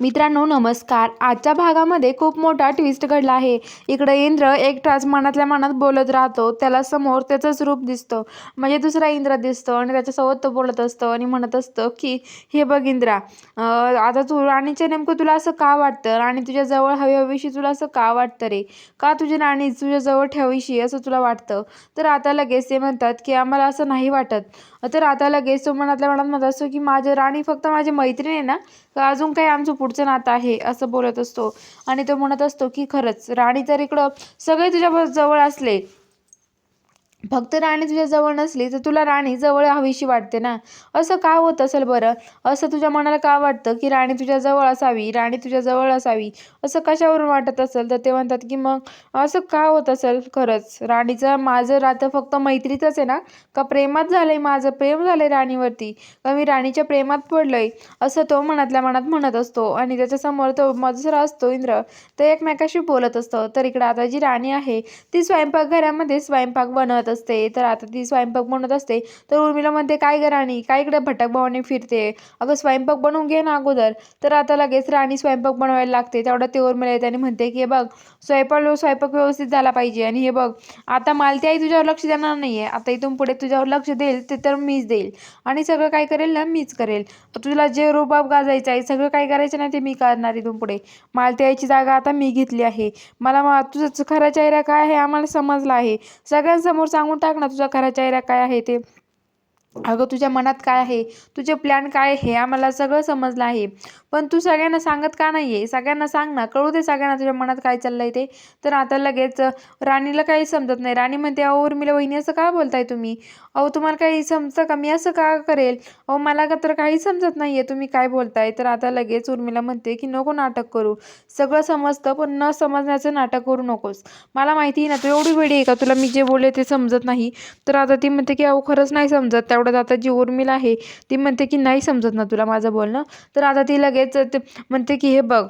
मित्रांनो नमस्कार. आजच्या भागामध्ये खूप मोठा ट्विस्ट घडला आहे. इकडे इंद्र एकटाच मनातल्या मनात बोलत राहतो. त्याला समोर त्याचंच रूप दिसतं. म्हणजे दुसरा इंद्र दिसतो आणि त्याच्यासोबत तो बोलत असतो आणि म्हणत असतं की हे बघ इंद्रा आता तू राणीचे नेमकं तुला असं का वाटतं? राणी तुझ्या जवळ हवी हवीशी तुला असं का वाटतं रे? का तुझी राणी तुझ्या जवळ ठेवीशी असं तुला वाटतं? तर आता लगेच ते म्हणतात की आम्हाला असं नाही वाटत. तर आता लगेच तो मनातल्या मनात म्हणत असतो की माझं राणी फक्त माझी मैत्रीण आहे ना का अजून काही आमचं पुढचं नातं आहे असं बोलत असतो. आणि तो म्हणत असतो की खरंच राणी तर इकडं सगळे तुझ्या जवळ असले फक्त राणी तुझ्या जवळ नसली तर तुला राणी जवळ हवीशी वाटते ना? असं का होत असेल बरं? असं तुझ्या मनाला का वाटतं की राणी तुझ्या जवळ असावी राणी तुझ्या जवळ असावी? असं कशावरून वाटत असेल? तर ते म्हणतात की मग असं का होत असेल? खरंच. राणीचं माझं राहतं फक्त मैत्रीतच आहे ना? का प्रेमात झालंय माझं? प्रेम झालंय राणीवरती. का मी राणीच्या प्रेमात पडलंय? असं तो मनातल्या मनात म्हणत असतो. आणि त्याच्यासमोर तो मधुसरा असतो इंद्र. तर एकमेकाशी बोलत असतं. तर इकडं आता जी राणी आहे ती स्वयंपाकघरामध्ये स्वयंपाक बनवत असते तर आता ती स्वयंपाक बनवत असते तर उर्मिला म्हणते काय ग राणी काय इकडे भटक भावाने फिरते? अगं स्वयंपाक बनवून घे ना अगोदर. तर आता लगेच राणी स्वयंपाक बनवायला लागते तेवढं ते उर्मिला येते आणि म्हणते की हे बघ स्वयंपाक स्वयंपाक व्यवस्थित झाला पाहिजे आणि हे बघ आता मालती आई तुझ्यावर लक्ष देणार नाहीये आता इथून पुढे तुझ्यावर लक्ष देईल ते तर मीच देईल आणि सगळं काय करेल ना मीच करेल. तुला जे रोबाब गाजायचं आहे सगळं काय करायचं नाही ते मी करणार इथून पुढे. मालती आईची जागा आता मी घेतली आहे. मला मा खरा चेहरा काय आहे आम्हाला समजला आहे. सगळ्यांसमोर सांगून टाक ना तुझा खरा चेहरा काय आहे ते. अगं तुझ्या मनात काय आहे? तुझे प्लॅन काय आहे? आम्हाला सगळं समजलं आहे. पण तू सगळ्यांना सांगत का नाही आहे सगळ्यांना सांग ना. कळू दे सगळ्यांना तुझ्या मनात काय चाललं आहे ते. तर आता लगेच राणीला काही समजत नाही. राणी म्हणते अहो उर्मिला वहिनी असं का बोलताय तुम्ही? अहो तुम्हाला काही समजतं का? मी असं का करेल? अहो मला का तर काही समजत नाही आहे तुम्ही काय बोलताय? तर आता लगेच उर्मिला म्हणते की नको नाटक करू. सगळं समजतं पण न समजण्याचं नाटक करू नकोस. मला माहिती आहे ना तू एवढी वेळी आहे का? तुला मी जे बोलले ते समजत नाही. तर आता ती म्हणते की अहो खरंच नाही समजत. त्या तेवढ्यात आता जी उर्मिला आहे ती म्हणते की नाही समजत ना तुला माझं बोलणं. तर आता ती लगेच ते म्हणते की हे बघ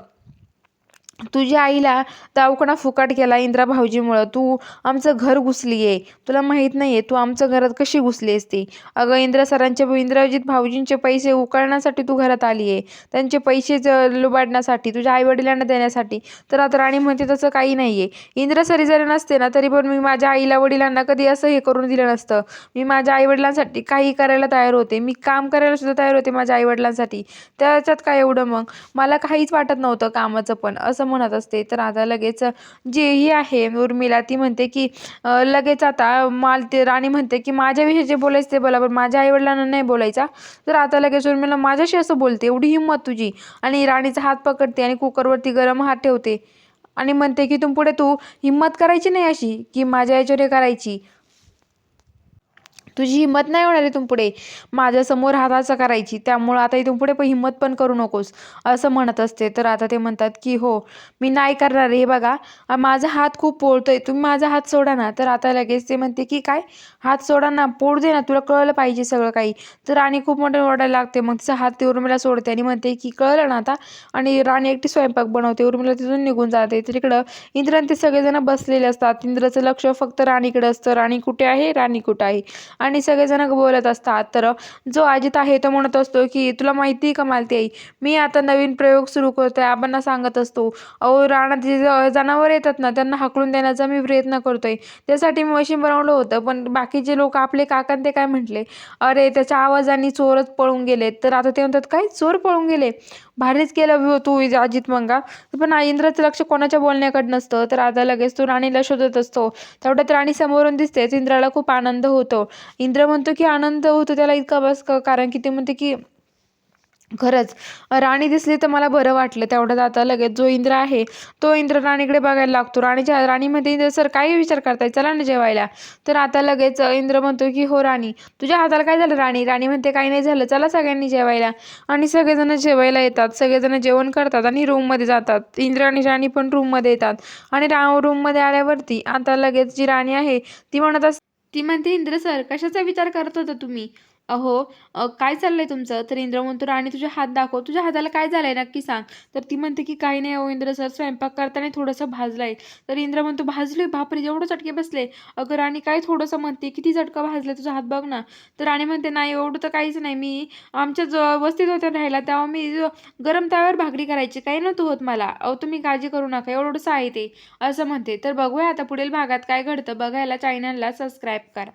तुझ्या आईला दवाखाना फुकाट केला इंद्रा भाऊजीमुळं. तू आमचं घर घुसली आहे तुला माहीत नाही आहे तू आमच्या घरात कशी घुसली असती? अगं इंद्र सरांच्या इंद्रजित भाऊजींचे पैसे उकळण्यासाठी तू घरात आली आहे त्यांचे पैसे लुबाडण्यासाठी तुझ्या आईवडिलांना देण्यासाठी. तर आता राणी म्हणते तसं काही नाही आहे इंदिरा सरी जरी नसते ना तरी पण मी माझ्या आईला वडिलांना कधी असं हे करून दिलं नसतं. मी माझ्या आईवडिलांसाठी काही करायला तयार होते. मी काम करायला सुद्धा तयार होते माझ्या आईवडिलांसाठी. त्याच्यात काय एवढं मग? मला काहीच वाटत नव्हतं कामाचं पण. असं म्हणत असते. तर आता लगेच जे ही आहे उर्मिला ती म्हणते की लगेच आता माल ते राणी म्हणते की माझ्याविषयी जे बोलायचं ते बोला पण माझ्या आईवडिलांना नाही बोलायचा. तर आता लगेच उर्मिला माझ्याशी असं बोलते एवढी हिंमत तुझी. आणि राणीचा हात पकडते आणि कुकरवरती गरम हात ठेवते. आणि म्हणते की तुम पुढे तू हिंमत करायची नाही अशी की माझ्या याच्यावर हे करायची? तुझी हिंमत नाही होणार इथून पुढे. माझ्यासमोर हाताचं करायची. त्यामुळं आता इथून पुढे पण हिंमत पण करू नकोस असं म्हणत असते. तर आता ते म्हणतात की हो मी नाही करणार हे बघा माझा हात खूप पोळतोय. तुम्ही माझा हात सोडा ना. तर आता लगेच ते म्हणते की काय? हात सोडा ना पोळ दे ना. तुला कळलं पाहिजे सगळं काही. तर राणी खूप मोठं ओरडायला लागते. मग तिचा हात ते उर्मिला सोडते आणि म्हणते की कळलं ना आता? आणि राणी एकटी स्वयंपाक बनवते. उर्मिला तिथून निघून जाते. तर इकडं इंद्र ते सगळेजण बसलेले असतात. इंद्राचं लक्ष फक्त राणीकडे असतं. राणी कुठे आहे? राणी कुठे आहे? आणि सगळेजण बोलत असतात. तर जो अजित आहे तो म्हणत असतो की तुला माहिती आहे का मालती आई? मी आता नवीन प्रयोग सुरू करतोय. आबांना सांगत असतो. अहो रानात जे जनावर येतात ना त्यांना हाकलून देण्याचा मी प्रयत्न करतोय. त्यासाठी मी मशीन बनवलं होतं पण बाकीचे लोक आपले काका ते काय म्हटले? अरे त्याच्या आवाजाने चोरच पळून गेले तर आता ते म्हणतात काय? चोर पळून गेले? भारीच केलं विहो तू अजित मंगा. पण इंद्राचं लक्ष कोणाच्या बोलण्याकडे नसतं. तर आता लगेच तो राणीला शोधत असतो. तेवढ्यात राणी समोरून दिसतेच इंद्राला खूप आनंद होतो. इंद्र म्हणतो की आनंद होतो त्याला इतका बस कारण की ते म्हणते की खरंच. राणी दिसली तर मला बरं वाटलं. तेवढ्यात आता लगेच जो इंद्र आहे तो इंद्र राणीकडे बघायला लागतो. राणीच्या राणीमध्ये इंद्र सर काही विचार करताय चला ना जेवायला. तर आता लगेच इंद्र म्हणतो की हो राणी तुझ्या हाताला काय झालं राणी? राणी म्हणते काही नाही झालं. चला सगळ्यांनी जेवायला. आणि सगळेजण जेवायला येतात. सगळेजण जेवण करतात आणि रूममध्ये जातात. इंद्र आणि राणी पण रूममध्ये येतात. आणि रा रूममध्ये आल्यावरती आता लगेच जी राणी आहे ती म्हणत अस ती म्हणते इंद्र सर कशाचा विचार करत होता तुम्ही? अहो काय चाललंय तुमचं? तर इंद्र म्हणतो राणी तुझे हात दाखव. तुझ्या हाताला काय झालंय? नक्की सांग. तर ती म्हणते की काही नाही अहो इंद्र सर स्वयंपाक करताना थोडंसं भाजलाय. तर इंद्र म्हणतो भाजलोय? बापरे एवढं चटके बसले. अगं राणी काय थोडंसं म्हणते? किती चटका भाजलाय तुझा हात बघ ना. तर राणी म्हणते नाही एवढं तर काहीच नाही. मी आमच्या ज वस्तीत होत्या राहायला तेव्हा मी गरम तव्यावर भाकरी करायची. काही नव्हतं होत मला. अहो तुम्ही काळजी करू नका. एवढंसं आहे. ते असं म्हणते. तर बघूया आता पुढील भागात काय घडतं. बघायला चॅनलला सबस्क्राईब करा.